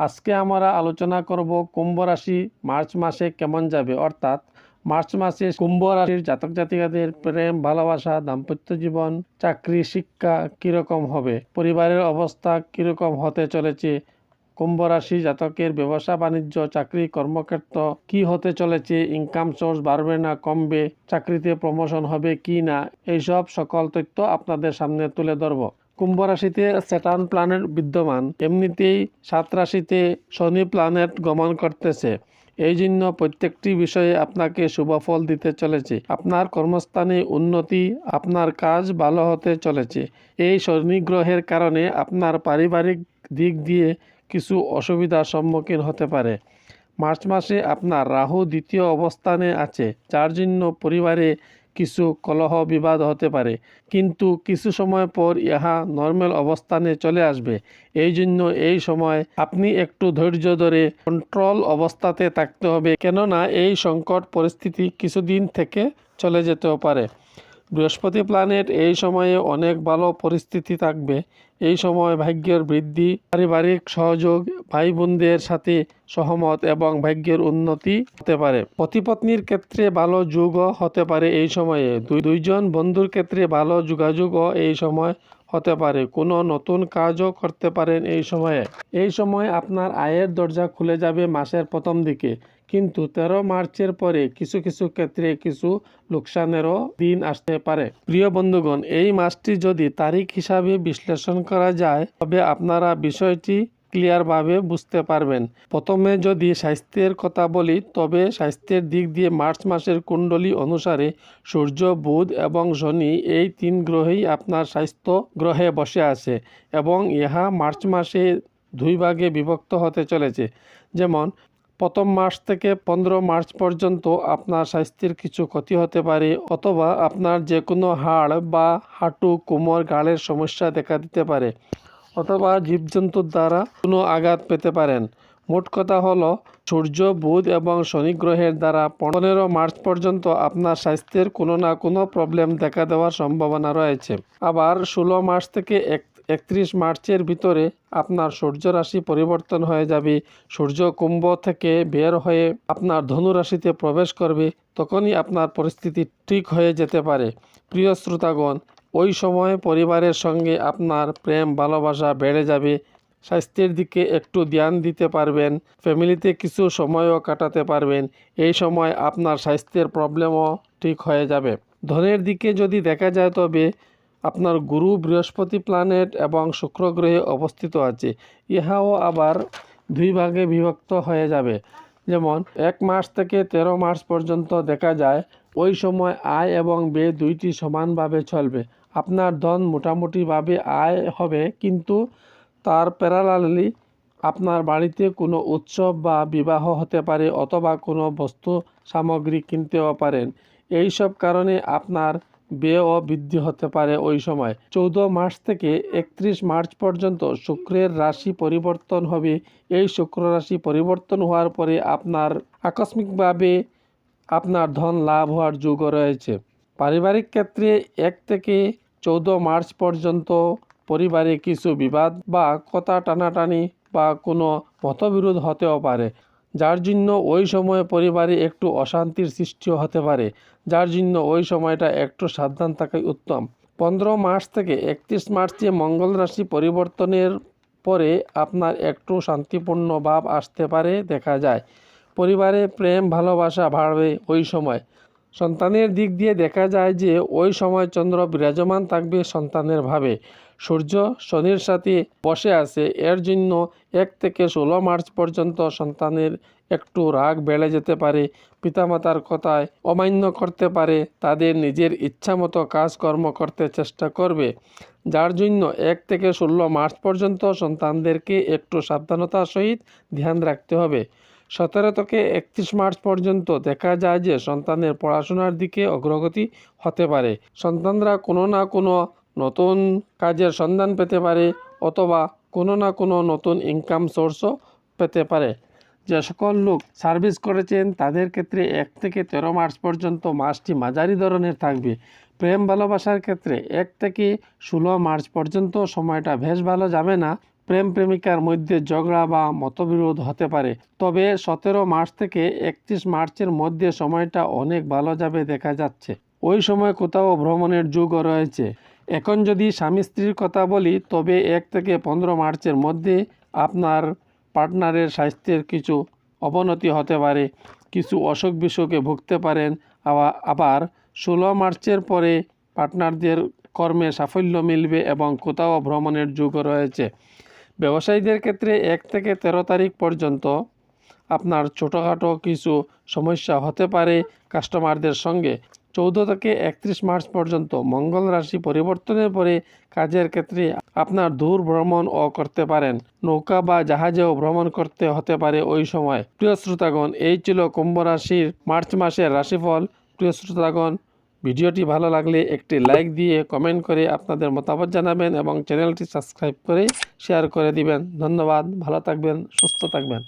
আজকে আমরা আলোচনা করব কুম্ভ রাশি মার্চ মাসে কেমন যাবে? অর্থাৎ মার্চ মাসে কুম্ভ রাশির জাতক জাতিকাদের প্রেম, ভালোবাসা, দাম্পত্য জীবন, চাকরি, শিক্ষা কীরকম হবে? পরিবারের অবস্থা কীরকম হতে চলেছে? কুম্ভ রাশি জাতকের ব্যবসা, বাণিজ্য, চাকরি, কর্মক্ষেত্র কি হতে চলেছে? ইনকাম সোর্স বাড়বে না, কমবে? চাকরিতে প্রমোশন হবে কি না? এইসব সকল তথ্য আপনাদের সামনে তুলে ধরব। কুম্ভ রাশিতে স্যাটার্ন প্ল্যানেট বিদ্যমান। এমনিতেই সাত রাশিতে শনি প্ল্যানেট গমন করতেছে। এই জন্য প্রত্যেকটি বিষয়ে আপনাকে শুভফল দিতে চলেছে। আপনার কর্মস্থানে উন্নতি, আপনার কাজ ভালো হতে চলেছে। এই শনি গ্রহের কারণে আপনার পারিবারিক দিক দিয়ে কিছু অসুবিধার সম্মুখীন হতে পারে। মার্চ মাসে আপনার রাহু দ্বিতীয় অবস্থানে আছে। যার জন্য পরিবারে কিছু কলহ বিবাদ হতে পারে। কিন্তু কিছু সময় পর ইহা নর্মাল অবস্থানে চলে আসবে। এই জন্য এই সময় আপনি একটু ধৈর্য ধরে কন্ট্রোল অবস্থাতে থাকতে হবে। কেননা এই সংকট পরিস্থিতি কিছুদিন থেকে চলে যেতেও পারে। বৃহস্পতি প্ল্যানেট এই সময়ে অনেক ভালো পরিস্থিতি থাকবে। এই সময় ভাগ্যের বৃদ্ধি, পারিবারিক সহযোগ ভাই বোনদের সাথে সহমত এবং ভাগ্যের উন্নতি হতে পারে। পতিপত্নীর ক্ষেত্রে ভালো যুগও হতে পারে এই সময়ে। দুই, দুইজন বন্ধুর ক্ষেত্রে ভালো যোগাযোগও এই সময় হতে পারে। কোনো নতুন কাজও করতে পারেন এই সময়ে। এই সময় আপনার আয়ের দরজা খুলে যাবে মাসের প্রথম দিকে। কিন্তু তেরো মার্চের পরে কিছু কিছু ক্ষেত্রে কিছু লোকসানেরও দিন আসতে পারে। প্রিয় বন্ধুগণ, এই মাসটি যদি তারিখ হিসাবে বিশ্লেষণ করা যায়, তবে আপনারা বিষয়টি ক্লিয়ারভাবে বুঝতে পারবেন। প্রথমে যদি স্বাস্থ্যের কথা বলি, তবে স্বাস্থ্যের দিক দিয়ে মার্চ মাসের কুণ্ডলী অনুসারে সূর্য, বুধ এবং শনি এই তিন গ্রহেই আপনার স্বাস্থ্য গ্রহে বসে আছে এবং ইহা মার্চ মাসে দুই ভাগে বিভক্ত হতে চলেছে। যেমন প্রথম মাস থেকে পনেরো মার্চ পর্যন্ত আপনার স্বাস্থ্যের কিছু ক্ষতি হতে পারে অথবা আপনার যে কোনো হাড় বা হাঁটু, কোমর, গালের সমস্যা দেখা দিতে পারে অথবা জীবজন্তুর দ্বারা কোনো আঘাত পেতে পারেন। মোট কথা হলো, সূর্য, বুধ এবং শনি গ্রহের দ্বারা পনেরো মার্চ পর্যন্ত আপনার স্বাস্থ্যের কোনো না কোনো প্রবলেম দেখা দেওয়ার সম্ভাবনা রয়েছে। আবার ষোলো মার্চ থেকে এক একত্রিশ মার্চের ভিতরে আপনার সূর্য রাশি পরিবর্তন হয়ে যাবে। সূর্য কুম্ভ থেকে বের হয়ে আপনার ধনু রাশিতে প্রবেশ করবে। তখনই আপনার পরিস্থিতি ঠিক হয়ে যেতে পারে। প্রিয় শ্রোতাগণ, ওই সময় পরিবারের সঙ্গে আপনার প্রেম, ভালোবাসা বেড়ে যাবে। স্বাস্থ্যের দিকে একটু ধ্যান দিতে পারবেন। ফ্যামিলিতে কিছু সময়ও কাটাতে পারবেন। এই সময় আপনার স্বাস্থ্যের প্রবলেমও ঠিক হয়ে যাবে। ধনের দিকে যদি দেখা যায় তবে আপনার গুরু বৃহস্পতি প্ল্যানেট এবং শুক্র গ্রহে অবস্থিত আছে। ইহাও আবার দুই ভাগে বিভক্ত হয়ে যাবে। যেমন, এক মাস থেকে তেরো মার্চ পর্যন্ত দেখা যায়, ওই সময় আয় এবং ব্যয় দুইটি সমানভাবে চলবে। আপনার ধন মোটামুটিভাবে আয় হবে, কিন্তু তার প্যারালালি আপনার বাড়িতে কোনো উৎসব বা বিবাহ হতে পারে অথবা কোনো বস্তু সামগ্রী কিনতেও পারেন। এই সব কারণে আপনার ব্যয়ও বৃদ্ধি হতে পারে ওই সময়। চৌদ্দ মার্চ থেকে একত্রিশ মার্চ পর্যন্ত শুক্রের রাশি পরিবর্তন হবে। এই শুক্র রাশি পরিবর্তন হওয়ার পরে আপনার আকস্মিকভাবে আপনার ধন লাভ হওয়ার যোগও রয়েছে। পারিবারিক ক্ষেত্রে এক থেকে চৌদ্দ মার্চ পর্যন্ত পরিবারে কিছু বিবাদ বা কথা টানাটানি বা কোনো মতবিরোধ হতেও পারে। যার জন্য ওই সময়ে পরিবারে একটু অশান্তির সৃষ্টিও হতে পারে। যার জন্য ওই সময়টা একটু সাবধান থাকাই উত্তম। পনেরো মার্চ থেকে একত্রিশ মার্চে মঙ্গল রাশি পরিবর্তনের পরে আপনার একটু শান্তিপূর্ণ ভাব আসতে পারে, দেখা যায়। পরিবারে প্রেম, ভালোবাসা বাড়বে ওই সময়। সন্তানের দিক দিয়ে দেখা যায় যে ওই সময় চন্দ্র বিরাজমান থাকবে সন্তানের ভাবে। সূর্য শনির সাথে বসে আছে। এর জন্য এক থেকে ষোলো মার্চ পর্যন্ত সন্তানের একটু রাগ বেড়ে যেতে পারে। পিতামাতার কথায় অমান্য করতে পারে। তাদের নিজের ইচ্ছামতো কাজকর্ম করতে চেষ্টা করবে। যার জন্য এক থেকে ষোলো মার্চ পর্যন্ত সন্তানদেরকে একটু সাবধানতার সহিত ধ্যান রাখতে হবে। সতেরো থেকে একত্রিশ মার্চ পর্যন্ত দেখা যায় যে সন্তানের পড়াশোনার দিকে অগ্রগতি হতে পারে। সন্তানরা কোনো না কোনো নতুন কাজের সন্ধান পেতে পারে অথবা কোনো না কোনো নতুন ইনকাম সোর্সও পেতে পারে। যে সকল লোক সার্ভিস করেছেন, তাদের ক্ষেত্রে এক থেকে তেরো মার্চ পর্যন্ত মাসটি মাঝারি ধরনের থাকবে। প্রেম ভালোবাসার ক্ষেত্রে এক থেকে ষোলো মার্চ পর্যন্ত সময়টা বেশ ভালো যাবে না। প্রেম প্রেমিকার মধ্যে ঝগড়া বা মতবিরোধ হতে পারে। তবে সতেরো মার্চ থেকে একত্রিশ মার্চের মধ্যে সময়টা অনেক ভালো যাবে দেখা যাচ্ছে। ওই সময় কোথাও ভ্রমণের যুগও রয়েছে। এখন যদি স্বামী স্ত্রীর কথা বলি, তবে এক থেকে পনেরো মার্চের মধ্যে আপনার পার্টনারের স্বাস্থ্যের কিছু অবনতি হতে পারে। কিছু অসুখ বিসুখে ভুগতে পারেন। আবা- আবার ষোলো মার্চের পরে পার্টনারদের কর্মে সাফল্য মিলবে এবং কোথাও ভ্রমণের যুগও রয়েছে। ব্যবসায়ীদের ক্ষেত্রে এক থেকে তেরো তারিখ পর্যন্ত আপনার ছোটোখাটো কিছু সমস্যা হতে পারে কাস্টমারদের সঙ্গে। চৌদ্দ থেকে একত্রিশ মার্চ পর্যন্ত মঙ্গল রাশি পরিবর্তনের পরে কাজের ক্ষেত্রে আপনার দূর ভ্রমণ ও করতে পারেন। নৌকা বা জাহাজেও ভ্রমণ করতে হতে পারে ওই সময়। প্রিয় শ্রোতাগণ, এই ছিল কুম্ভ রাশির মার্চ মাসের রাশিফল। প্রিয় শ্রোতাগণ ভিডিওটি ভালো লাগলে একটি লাইক দিয়ে কমেন্ট করে আপনাদের মতামত জানাবেন এবং চ্যানেলটি সাবস্ক্রাইব করে শেয়ার করে দিবেন। ধন্যবাদ, ভালো থাকবেন, সুস্থ থাকবেন।